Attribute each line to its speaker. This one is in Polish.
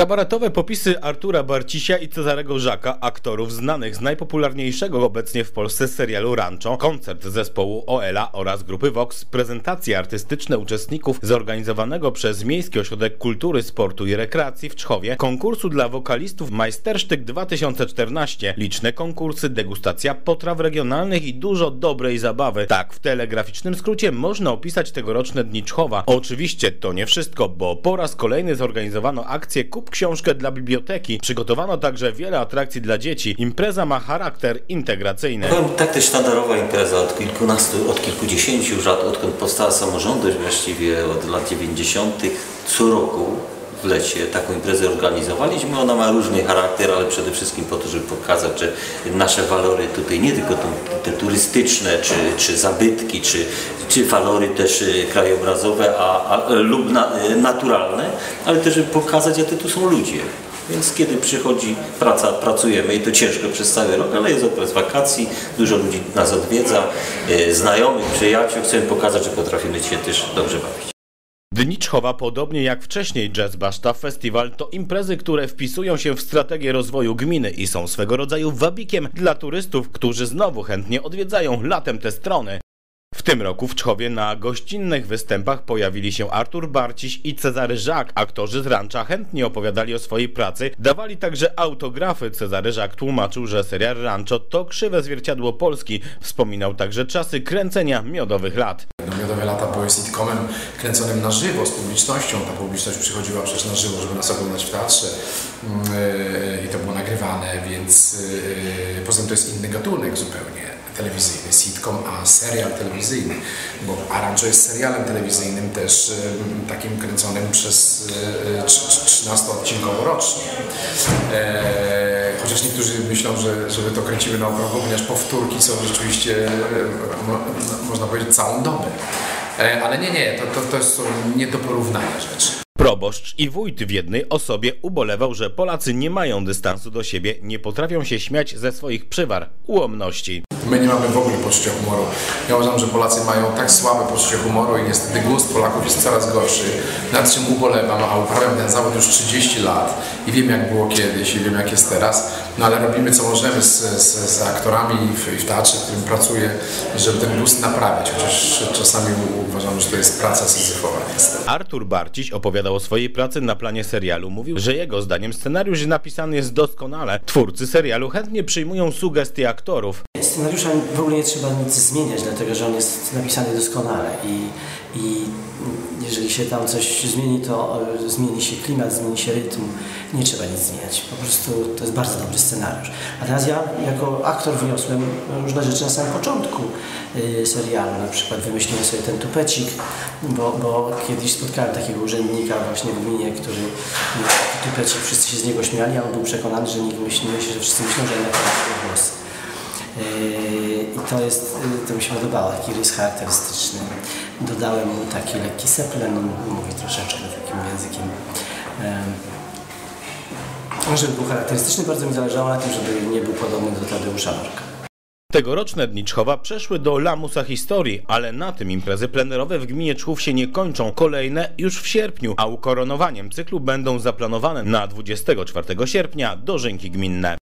Speaker 1: Kabaretowe popisy Artura Barcisia i Cezarego Żaka, aktorów znanych z najpopularniejszego obecnie w Polsce serialu Rancho, koncert zespołu Oela oraz grupy Vox, prezentacje artystyczne uczestników zorganizowanego przez Miejski Ośrodek Kultury, Sportu i Rekreacji w Czchowie, konkursu dla wokalistów Majstersztyk 2014, liczne konkursy, degustacja potraw regionalnych i dużo dobrej zabawy. Tak w telegraficznym skrócie można opisać tegoroczne Dni Czchowa. Oczywiście to nie wszystko, bo po raz kolejny zorganizowano akcję Kup książkę dla biblioteki. Przygotowano także wiele atrakcji dla dzieci. Impreza ma charakter integracyjny.
Speaker 2: Powiem tak, to sztandarowa impreza od kilkunastu, od kilkudziesięciu lat, odkąd powstała samorządność właściwie od lat 90. Co roku w lecie taką imprezę organizowaliśmy. Ona ma różny charakter, ale przede wszystkim po to, żeby pokazać, że nasze walory tutaj nie tylko te turystyczne, czy, czy zabytki, czy, czy walory też y, krajobrazowe a, a, lub na, y, naturalne, ale też żeby pokazać, jacy tu są ludzie. Więc kiedy przychodzi praca, pracujemy i to ciężko przez cały rok, ale jest okres wakacji, dużo ludzi nas odwiedza, y, znajomych, przyjaciół. Chcemy pokazać, że potrafimy się też dobrze bawić.
Speaker 1: Dni Czchowa, podobnie jak wcześniej Jazz Baszta Festival, to imprezy, które wpisują się w strategię rozwoju gminy i są swego rodzaju wabikiem dla turystów, którzy znowu chętnie odwiedzają latem te strony. W tym roku w Czchowie na gościnnych występach pojawili się Artur Barciś i Cezary Żak. Aktorzy z rancza chętnie opowiadali o swojej pracy, dawali także autografy. Cezary Żak tłumaczył, że serial Rancho to krzywe zwierciadło Polski. Wspominał także czasy kręcenia miodowych lat.
Speaker 3: No, Miodowe lata były sitcomem kręconym na żywo z publicznością. Ta publiczność przychodziła przecież na żywo, żeby nas oglądać w teatrze yy, i to było nagrywane, więc yy, poza tym to jest inny gatunek zupełnie telewizyjny, sitcom, a serial telewizyjny, bo Arancho jest serialem telewizyjnym też yy, takim kręconym przez 13-odcinkowo rocznie. Chociaż niektórzy myślą, że, że my to kręcimy na okrągło, ponieważ powtórki są rzeczywiście, mo, można powiedzieć, całą dobę. Ale nie, nie, to, to, to są nie do porównania rzeczy.
Speaker 1: Proboszcz i wójt w jednej osobie ubolewał, że Polacy nie mają dystansu do siebie, nie potrafią się śmiać ze swoich przywar, ułomności.
Speaker 3: My nie mamy w ogóle poczucia humoru. Ja uważam, że Polacy mają tak słabe poczucie humoru i niestety gust Polaków jest coraz gorszy. Nad czym ubolewam, a uprawiam ten zawód już 30 lat i wiem jak było kiedyś i wiem jak jest teraz. No ale robimy co możemy z, z, z aktorami w, w teatrze, w którym pracuję, żeby ten gust naprawiać. Chociaż czasami uważam, że to jest praca syzyfowa.
Speaker 1: Artur Barciś opowiadał o swojej pracy na planie serialu. Mówił, że jego zdaniem scenariusz napisany jest doskonale. Twórcy serialu chętnie przyjmują sugestie aktorów.
Speaker 4: Scenariusza w ogóle nie trzeba nic zmieniać, dlatego że on jest napisany doskonale i, i jeżeli się tam coś zmieni, to e, zmieni się klimat, zmieni się rytm, nie trzeba nic zmieniać. Po prostu to jest bardzo dobry scenariusz. A teraz ja jako aktor wniosłem różne rzeczy na samym początku y, serialu, na przykład wymyśliłem sobie ten tupecik, bo, bo kiedyś spotkałem takiego urzędnika właśnie w gminie, który tupecik, wszyscy się z niego śmiali, a on był przekonany, że nikt myśli, że wszyscy myślą, że ja głos. I to jest, to mi się podobało, taki rys charakterystyczny. Dodałem mu taki lekki seplen, on mówi troszeczkę takim językiem. Żeby był charakterystyczny, bardzo mi zależało na tym, żeby nie był podobny do Tadeusza Norka.
Speaker 1: Tegoroczne Dni Czchowa przeszły do lamusa historii, ale na tym imprezy plenerowe w gminie Czchów się nie kończą. Kolejne już w sierpniu, a ukoronowaniem cyklu będą zaplanowane na 24 sierpnia dożynki gminne.